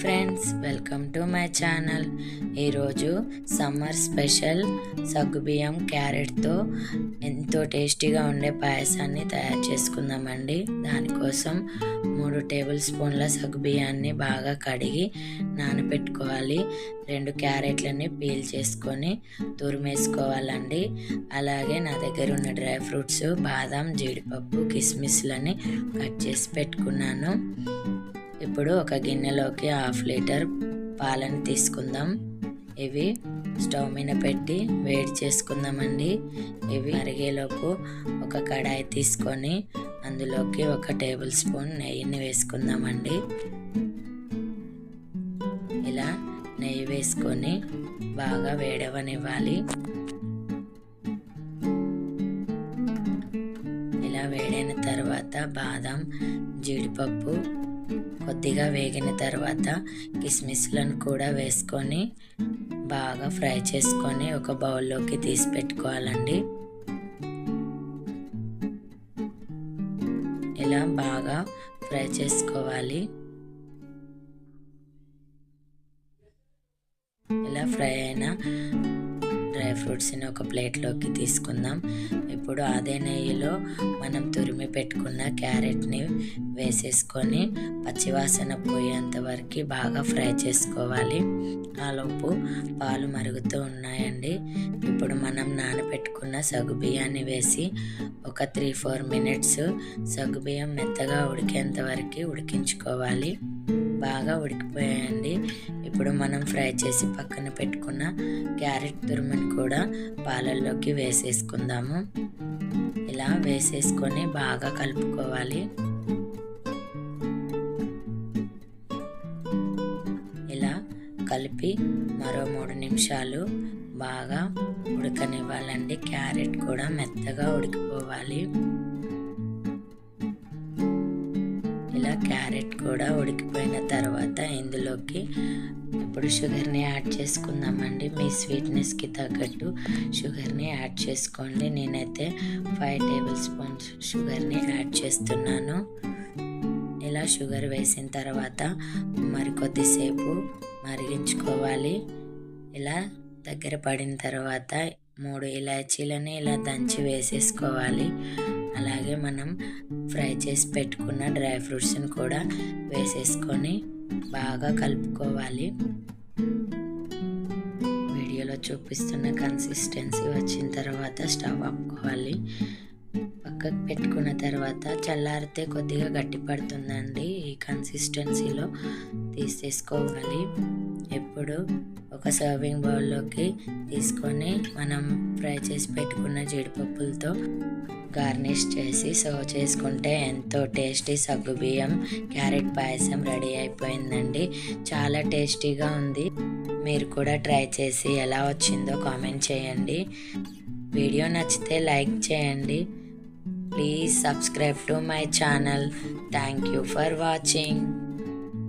Friends welcome to my channel ఈరోజు summer special సగ్గుబియ్యం క్యారెట్తో ఎంతో టేస్టీగా ఉండే పాయసాన్ని తయారు చేసుకుందామండి. దానికోసం మూడు టేబుల్ స్పూన్ల సగ్గుబియ్యాన్ని బాగా కడిగి నానబెట్టుకోవాలి రెండు క్యారెట్లని పీల్ చేసుకొని తురిమేసుకోవాలండి. అలాగే నా దగ్గర ఉన్న డ్రై ఫ్రూట్స్ బాదం జీడిపప్పు కిస్మిస్లని కట్ చేసి పెట్టుకున్నాను. ఇప్పుడు ఒక గిన్నెలోకి హాఫ్ లీటర్ పాలను తీసుకుందాం. ఇవి స్టవ్ మీద పెట్టి వేడి చేసుకుందామండి. ఇవి అరిగేలోపు ఒక కడాయి తీసుకొని అందులోకి ఒక టేబుల్ స్పూన్ నెయ్యిని వేసుకుందామండి. ఇలా నెయ్యి వేసుకొని బాగా వేడవనివ్వాలి. ఇలా వేడైన తర్వాత బాదం జీడిపప్పు కొద్దిగా వేగిన తర్వాత కిస్మిస్లను కూడా వేసుకొని బాగా ఫ్రై చేసుకొని ఒక బౌల్లోకి తీసి పెట్టుకోవాలండి. ఇలా బాగా ఫ్రై చేసుకోవాలి. ఇలా ఫ్రై అయిన డ్రై ఫ్రూట్స్ని ఒక ప్లేట్లోకి తీసుకుందాం. ఇప్పుడు అదే నెయ్యిలో మనం తురిమి పెట్టుకున్న క్యారెట్ని వేసేసుకొని పచ్చివాసన పోయేంత వరకు బాగా ఫ్రై చేసుకోవాలి. ఆలోపు పాలు మరుగుతూ ఉన్నాయండి. ఇప్పుడు మనం నానబెట్టుకున్న సగ్గుబియ్యాన్ని వేసి ఒక త్రీ ఫోర్ మినిట్స్ సగ్గుబియ్యం మెత్తగా ఉడికేంత వరకు ఉడికించుకోవాలి. బాగా ఉడికిపోయాయండి. ఇప్పుడు మనం ఫ్రై చేసి పక్కన పెట్టుకున్న క్యారెట్ తురుముని కూడా పాలల్లోకి వేసేసుకుందాము. ఇలా వేసేసుకొని బాగా కలుపుకోవాలి. ఇలా కలిపి మరో మూడు నిమిషాలు బాగా ఉడకనివ్వాలండి. క్యారెట్ కూడా మెత్తగా ఉడికిపోవాలి. క్యారెట్ కూడా ఉడికిపోయిన తర్వాత ఇందులోకి ఇప్పుడు షుగర్ని యాడ్ చేసుకుందామండి. మీ స్వీట్నెస్కి తగ్గట్టు షుగర్ని యాడ్ చేసుకోండి. నేనైతే ఫైవ్ టేబుల్ స్పూన్స్ షుగర్ని యాడ్ చేస్తున్నాను. ఇలా షుగర్ వేసిన తర్వాత మరి కొద్దిసేపు మరిగించుకోవాలి. ఇలా దగ్గర పడిన తర్వాత మూడు ఇలాచీలని ఇలా దంచి వేసేసుకోవాలి. అలాగే మనం ఫ్రై చేసి పెట్టుకున్న డ్రై ఫ్రూట్స్ని కూడా వేసేసుకొని బాగా కలుపుకోవాలి. వీడియోలో చూపిస్తున్న కన్సిస్టెన్సీ వచ్చిన తర్వాత స్టవ్ ఆపుకోవాలి. పక్కకు పెట్టుకున్న తర్వాత చల్లారితే కొద్దిగా గట్టి పడుతుందండి ఈ కన్సిస్టెన్సీలో తీసేసుకోవాలి. ఎప్పుడు ఒక సర్వింగ్ బౌల్లోకి తీసుకొని మనం ఫ్రై చేసి పెట్టుకున్న జీడిపప్పులతో గార్నిష్ చేసి సర్వ్ చేసుకుంటే ఎంతో టేస్టీ సగ్గుబియ్యం క్యారెట్ పాయసం రెడీ అయిపోయిందండి. చాలా టేస్టీగా ఉంది. మీరు కూడా ట్రై చేసి ఎలా వచ్చిందో కామెంట్ చేయండి. వీడియో నచ్చితే లైక్ చేయండి. Please subscribe to my channel thank you for watching